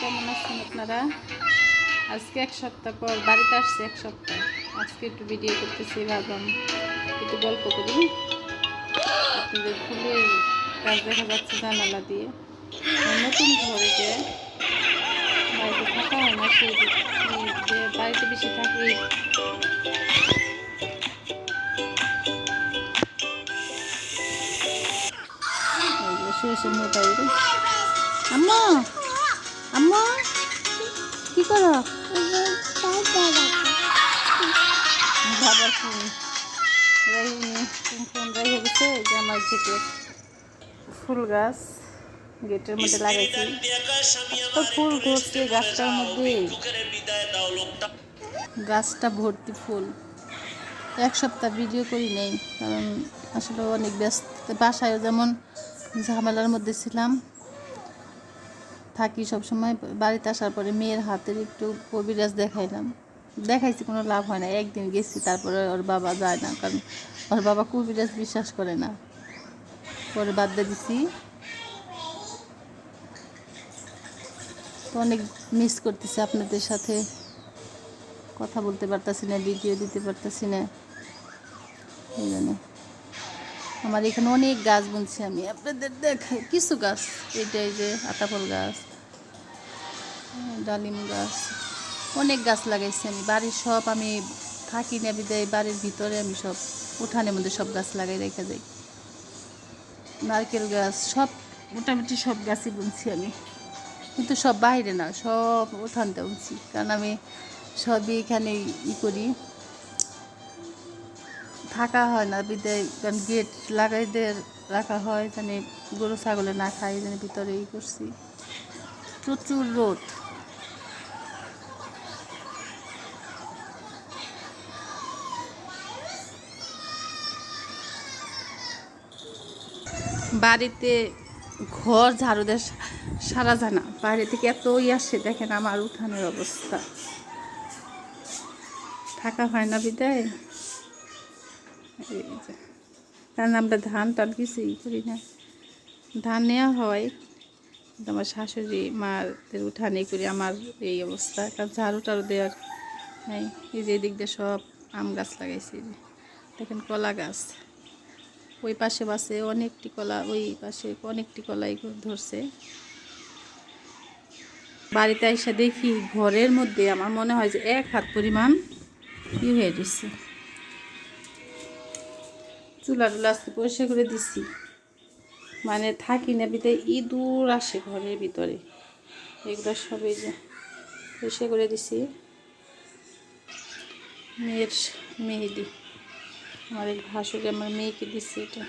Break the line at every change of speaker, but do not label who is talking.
কেমন আছেন আপনারা? আজকে এক সপ্তাহ পর, বাড়িতে আসছে এক সপ্তাহ। আজকে একটু ভিডিও করতেছি, ভাবলাম একটু গল্প করি। আপনাদের ফুলের কাজ দেখা যাচ্ছে জানালা দিয়ে। নতুন ঘরেতে বাড়িতে থাকা হয় না, সেই যে বাড়িতে বেশি থাকি। যে শুয়ে শুয়ে মোবাইল। আম্মা! আম্মা? কি করো? বাবার ফোন। ফোন রেখে গেছে যে আমার গেটে ফুল গাছ গেটের মধ্যে লাগাইছি। তো ফুল ধরছে গাছটার মধ্যে। গাছটা ভর্তি ফুল। এক সপ্তাহ ভিডিও করি নেই, কারণ আসলে অনেক ব্যস্ত। বাসায় যেমন ঝামেলার মধ্যে ছিলাম থাকি সব সময় বাড়িতে আসার পরে মেয়ের হাতের একটু কবিরাজ দেখাইলাম। দেখাইছি, কোনো লাভ হয় না। একদিন গেছি, তারপরে ওর বাবা যায় না, কারণ ওর বাবা কবিরাজ বিশ্বাস করে না। পরে বাদ দিয়ে দিছি। তো অনেক মিস করতেছি আপনাদের সাথে। কথা বলতে পারতাছি না ভিডিও দিতে পারতাছি না। এই জন্য। আমার এখানে অনেক গাছ বুনছি আমি। আপনাদের দেখাই, কিছু গাছ এইটা এই যে আতাফল গাছ, ডালিম গাছ, অনেক গাছ লাগাইছি আমি। বাড়ির সব আমি থাকি না বিদায় বাড়ির ভিতরে আমি সব উঠানের মধ্যে সব গাছ লাগাই রেখে যাই নারকেল গাছ, সব, মোটামুটি সব গাছই বুনছি আমি। কিন্তু সব বাইরে না, সব উঠানতে বুনছি। কারণ আমি সবই এখানে ই করি। থাকা হয় না বিদায় কারণ গেট লাগাই দিয়ে রাখা হয় জানি গরু, ছাগলে না খাই জানি ভিতরে ই করছি। প্রচুর রোদ। বাড়িতে ঘর ঝাড়ু দিয়ে সারা জানা বাইরে থেকে এতই আসে, দেখেন আমার উঠানের অবস্থা। থাকা হয় না বিদায়। কারণ আমরা ধান টান কিছুই করি না। ধান নেওয়া হয় আমার শাশুড়ি মাদের উঠানে করি, আমার এই অবস্থা। কারণ ঝাড়ু টাড়ু দেওয়ার নেই, এই যে এদিক দিয়ে সব আম গাছ লাগাইছি। দেখেন কলা গাছ, ওই পাশে পাশে অনেকটি কলা, ওই পাশে অনেকটি কলাই ধরছে। বাড়িতে এসে দেখি ঘরের মধ্যে আমার মনে হয় যে এক হাত পরিমাণ ই হয়ে গেছে। চুলা টুলা আজকে পরিষ্কার করে দিছি। মানে থাকি না বিতে ইঁদুর আসে ঘরের ভিতরে। এগুলো সবই যে পরিষ্কার করে দিছি। মেয়ের মেহেদি। আমার এই ভাসুকে আমার মেয়েকে দিছি এটা।